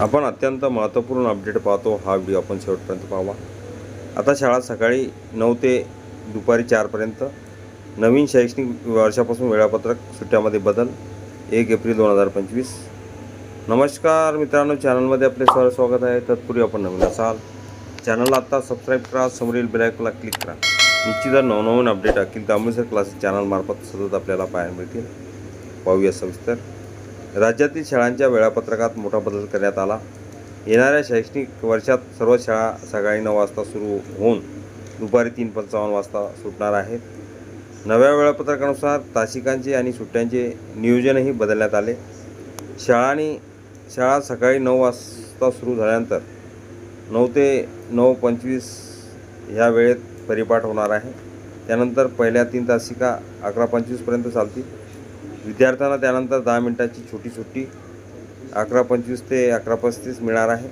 आपण अत्यंत महत्त्वपूर्ण अपडेट पाहतो. हा व्हिडिओ आपण शेवटपर्यंत पाहावा. आता शाळा सकाळी नऊ ते दुपारी चारपर्यंत नवीन शैक्षणिक वर्षापासून वेळापत्रक सुट्ट्यामध्ये बदल. एक एप्रिल दोन हजार पंचवीस. नमस्कार मित्रांनो चॅनलमध्ये आपले सर स्वागत आहे. तत्पूर्वी आपण नवीन असाल चॅनलला आत्ता सबस्क्राईब करा. समोरील बेलायकला क्लिक करा. निश्चितच नवनवीन अपडेट अखिल तांबेसर क्लासेस चॅनलमार्फत सतत आपल्याला पाहायला मिळतील. पाहूया सविस्तर. राज्यातील शाळांच्या वेळापत्रकात मोठा बदल करण्यात आला. येणाऱ्या शैक्षणिक वर्षात सर्व शाळा सकाळी नऊ वाजता सुरू होऊन दुपारी तीन पंचावन्न वाजता सुटणार आहेत. नव्या वेळापत्रकानुसार तासिकांचे आणि सुट्ट्यांचे नियोजनही बदलण्यात आले. शाळांनी शाळा सकाळी नऊ वाजता सुरू झाल्यानंतर नऊ ते नऊ पंचवीस ह्या वेळेत परिपाठ होणार आहे. त्यानंतर पहिल्या तीन तासिका अकरा पंचवीसपर्यंत चालतील. विद्यार्थ्यांना त्यानंतर दहा मिनटाची छोटी सुट्टी अकरा पंचवीस ते अकरा पस्तीस मिळणार आहे.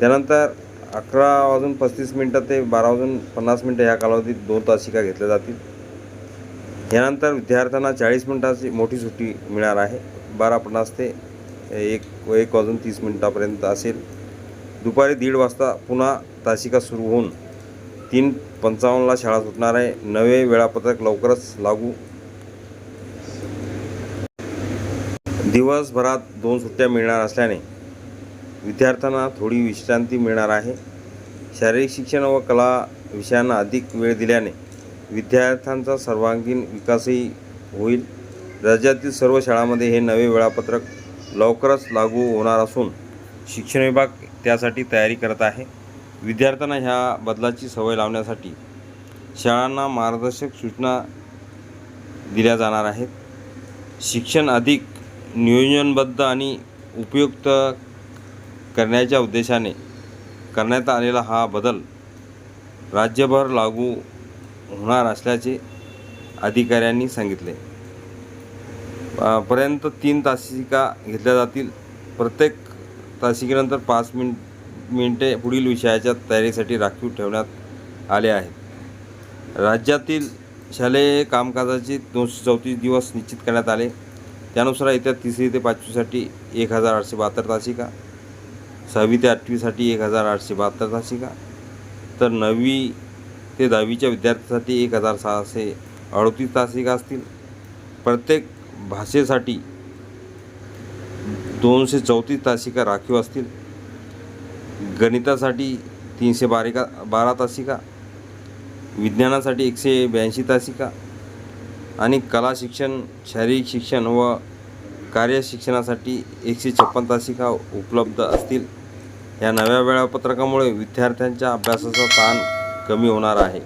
त्यानंतर अकरा वाजून पस्तीस मिनटं ते बारा वाजून पन्नास मिनटं ह्या कालावधीत दोन तासिका घेतल्या जातील. यानंतर विद्यार्थ्यांना चाळीस मिनटाची मोठी सुट्टी मिळणार आहे. बारा पन्नास ते एक एक वाजून तीस मिनटापर्यंत असेल. दुपारी दीड वाजता पुन्हा तासिका सुरू होऊन तीन पंचावन्नला शाळा सुटणार आहे. नवे वेळापत्रक लवकरच लागू दिवसभरात दोन सुट्ट्या मिळणार असल्याने विद्यार्थ्यांना थोडी विश्रांती मिळणार आहे. शारीरिक शिक्षण व कला विषयांना अधिक वेळ दिल्याने विद्यार्थ्यांचा सर्वांगीण विकासही होईल. राज्यातील सर्व शाळांमध्ये हे नवे वेळापत्रक लवकरच लागू होणार असून शिक्षण विभाग त्यासाठी तयारी करत आहे. विद्यार्थ्यांना ह्या बदलाची सवय लावण्यासाठी शाळांना मार्गदर्शक सूचना दिल्या जाणार आहेत. शिक्षण अधिक नियोजनबद्ध आणि उपयुक्त करण्याच्या उद्देशाने करण्यात आलेला हा बदल राज्यभर लागू होणार असल्याचे अधिकाऱ्यांनी सांगितले. पर्यंत तीन तासिका घेतल्या जातील. प्रत्येक तासिकेनंतर पाच मिन मिनिटे पुढील विषयाच्या तयारीसाठी राखीव ठेवण्यात आले आहेत. राज्यातील शालेय कामकाजाचे दोनशे चौतीस दिवस निश्चित करण्यात आले. त्यानुसार येत्या तिसरी ते पाचवीसाठी एक हजार आठशे बहात्तर तासिका सहावी ते आठवीसाठी एक हजार आठशे बहात्तर तासिका तर नववी ते दहावीच्या विद्यार्थ्यासाठी एक हजार सहाशे अडतीस तासिका असतील. प्रत्येक भाषेसाठी दोनशे चौतीस तासिका राखीव असतील. गणितासाठी तीनशे बारिका बारा तासिका विज्ञानासाठी एकशे ब्याऐंशी तासिका आणि कला शिक्षण शारीरिक शिक्षण व कार्यशिक्षणासाठी एकशे छप्पन तासिका उपलब्ध असतील. या नव्या वेळापत्रकामुळे विद्यार्थ्यांच्या अभ्यासाचा ताण कमी होणार आहे.